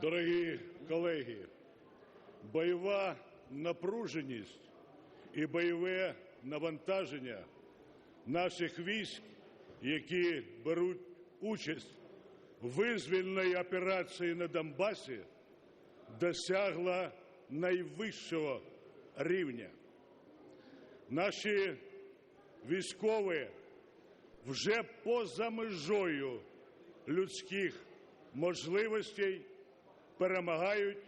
Дорогі колеги, бойова напруженість і бойове навантаження наших військ, які беруть участь в визвільній операції на Донбасі, досягла найвищого рівня. Наші військові вже поза межою людських можливостей перемагають,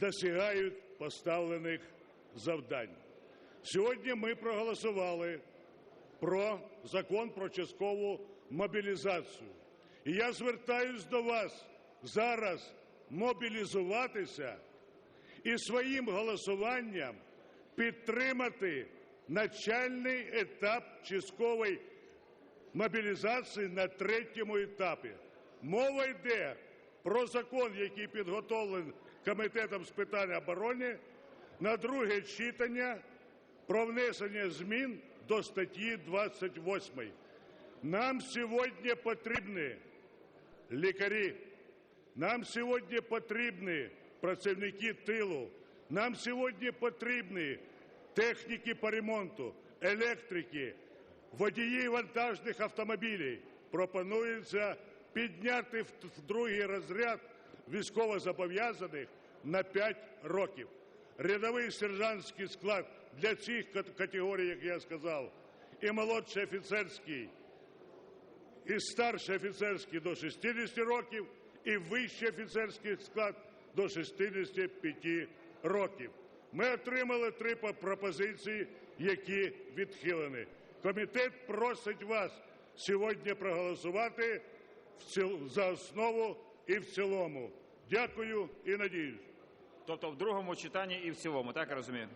досягають поставлених завдань. Сьогодні ми проголосували про закон про часткову мобілізацію. І я звертаюсь до вас зараз мобілізуватися і своїм голосуванням підтримати начальний етап часткової мобілізації на третьому етапі. Мова йде про закон, який підготовлений Комітетом з питань оборони на друге читання про внесення змін до статті 28. Нам сьогодні потрібні лікарі, нам сьогодні потрібні працівники тилу, нам сьогодні потрібні техніки по ремонту, електрики, водії вантажних автомобілів. Пропонується підняти в другий розряд військовозобов'язаних на 5 років. Рядовий сержантський склад для цих категорій, як я сказав, і молодший офіцерський, і старший офіцерський до 60 років, і вищий офіцерський склад до 65 років. Ми отримали три пропозиції, які відхилені. Комітет просить вас сьогодні проголосувати за основу і в цілому. Дякую і надіюсь. Тобто в другому читанні і в цілому, так я розумію?